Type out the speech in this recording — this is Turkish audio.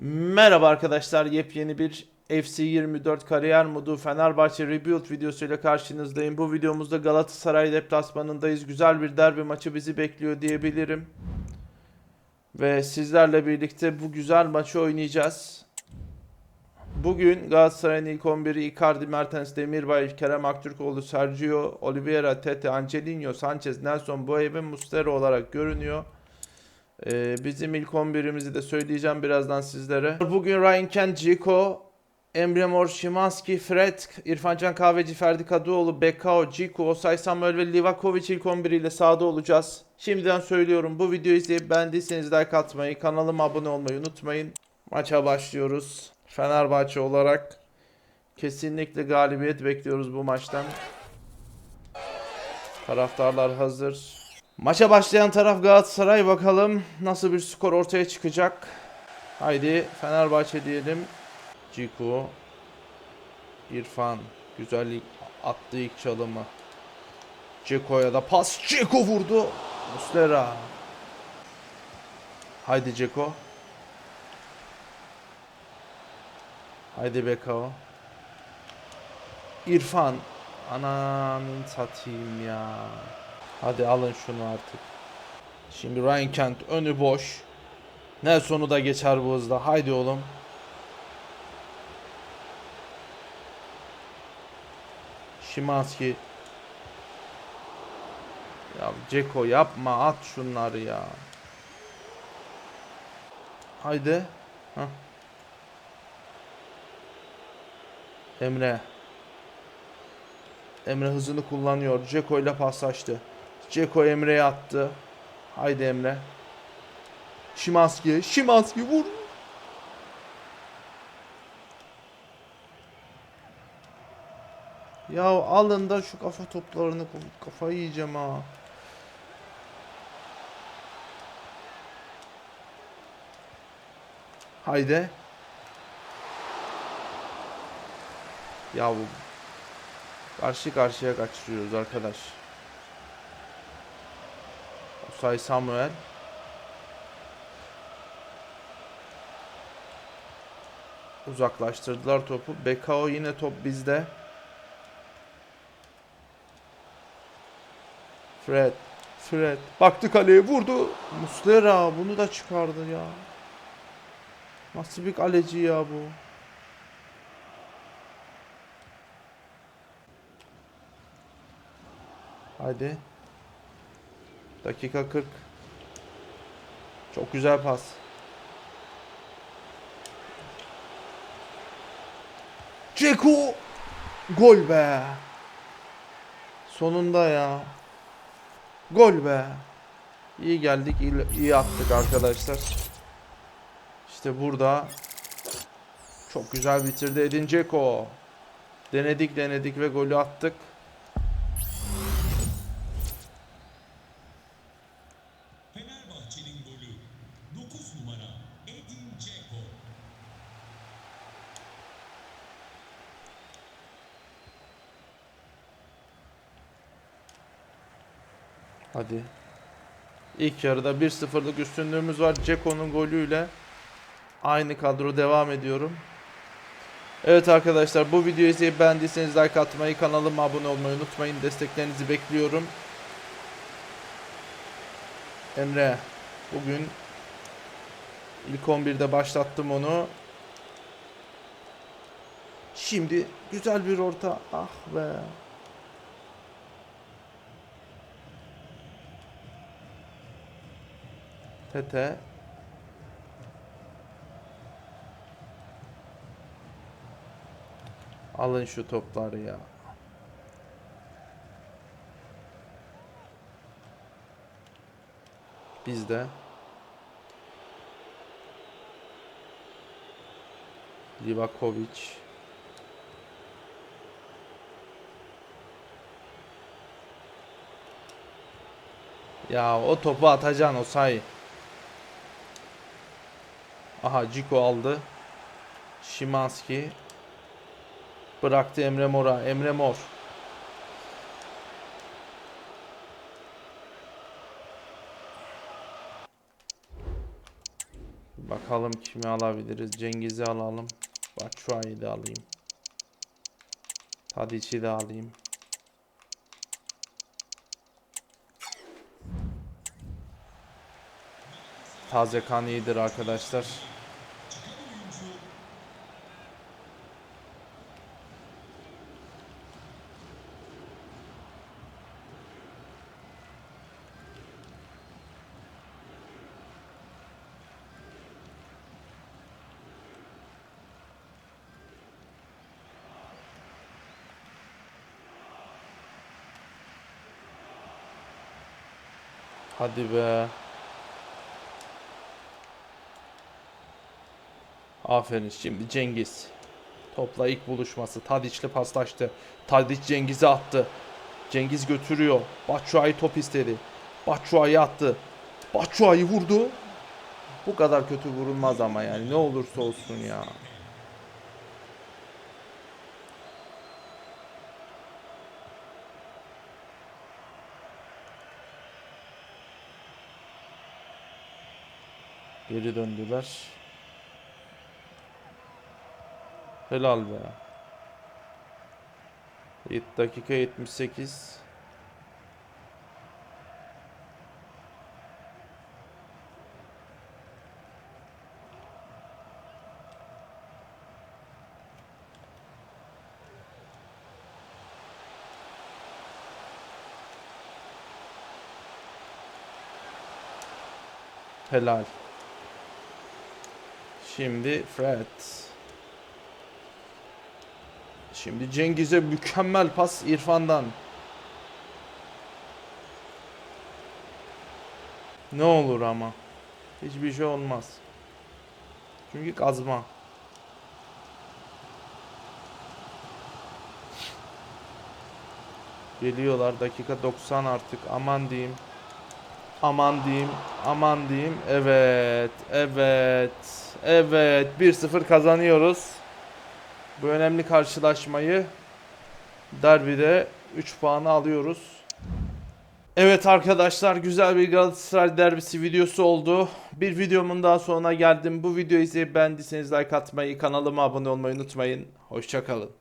Merhaba arkadaşlar, yepyeni bir FC24 kariyer modu Fenerbahçe Rebuild videosuyla karşınızdayım. Bu videomuzda Galatasaray deplasmanındayız. Güzel bir derbi maçı bizi bekliyor diyebilirim. Ve sizlerle birlikte bu güzel maçı oynayacağız. Bugün Galatasaray'ın ilk 11'i Icardi, Mertens, Demirbay, Kerem Aktürkoğlu, Sergio, Oliveira, Tete, Angelino, Sanchez, Nelson, Boebe, Mustera olarak görünüyor. Ee, bizim ilk 11'imizi de söyleyeceğim birazdan sizlere. Bugün Ryan Kent, Cico, Emre Mor, Şimanski, Fred, İrfancan Kahveci, Ferdi Kadıoğlu, Bekao, Ciku, Osay Samuel ve Livakovic ilk 11 ile sahada olacağız. Şimdiden söylüyorum bu videoyu izleyip beğendiyseniz like atmayı, kanalıma abone olmayı unutmayın. Maça başlıyoruz. Fenerbahçe olarak kesinlikle galibiyet bekliyoruz bu maçtan. Taraftarlar hazır. Maça başlayan taraf Galatasaray bakalım nasıl bir skor ortaya çıkacak. Haydi Fenerbahçe diyelim. Ciku İrfan güzellik attı ilk çalımı. Ceko'ya da pas. Ceko vurdu. Muslera. Haydi Ceko. Haydi Bekao. İrfan. Ananın satayım ya. Hadi alın şunu artık. Şimdi Ryan Kent önü boş. Nelson'u da geçer bu hızla. Haydi oğlum. Şimanski. Ya Ceko yapma at şunları ya. Haydi. Hah. Emre. Emre hızını kullanıyor. Ceko ile paslaştı. Ceko Emre'ye attı. Haydi Emre. Şimanski. Şimanski vur. Ya alın da şu kafa toplarını kafayı yiyeceğim ha. Haydi. Ya bu karşı karşıya kaçırıyoruz arkadaş. Osay Samuel. Uzaklaştırdılar topu. Bekao yine top bizde. Fred. Fred. Baktı kaleye vurdu. Muslera bunu da çıkardı ya. Nasıl bir kaleci ya bu? Haydi. Dakika 40. Çok güzel pas. Ceko! Gol be. Sonunda ya. Gol be. İyi geldik, iyi, iyi attık arkadaşlar. İşte burada çok güzel bitirdi Edin Dzeko. Denedik denedik ve golü attık. Hadi. İlk yarıda 1-0'lık üstünlüğümüz var. Ceko'nun golüyle aynı kadro devam ediyorum. Evet arkadaşlar bu videoyu izleyip beğendiyseniz like atmayı, kanalıma abone olmayı unutmayın. Desteklerinizi bekliyorum. Emre bugün ilk 11'de başlattım onu. Şimdi güzel bir orta. Ah be. Tete. Alın şu topları ya. Bizde. Livakovic. Ya o topu atacaksın o say. Aha Ciko aldı. Şimanski. Bıraktı Emre Mor'a. Emre Mor. Bakalım. Kimi alabiliriz. Cengiz'i alalım. Batshuayi'yi de alayım. Tadic'i de alayım. Taze kan iyidir arkadaşlar. Hadi be. Aferin şimdi Cengiz. Topla ilk buluşması. Tadiç'le paslaştı. Tadiç Cengiz'e attı. Cengiz götürüyor. Batshuayi top istedi. Batshuayi attı. Batshuayi vurdu. Bu kadar kötü vurulmaz ama yani ne olursa olsun ya. Geri döndüler. Helal be. Yet- Dakika 78. Helal. Şimdi Fred. Şimdi Cengiz'e mükemmel pas İrfan'dan. Ne olur ama. Hiçbir şey olmaz. Çünkü kazma. Geliyorlar dakika 90 artık aman diyeyim. Aman diyeyim, aman diyeyim. Evet, evet, evet. 1-0 kazanıyoruz. Bu önemli karşılaşmayı derbide 3 puanı alıyoruz. Evet arkadaşlar güzel bir Galatasaray derbisi videosu oldu. Bir videomun daha sonuna geldim. Bu videoyu izleyip beğendiyseniz like atmayı, kanalıma abone olmayı unutmayın. Hoşçakalın.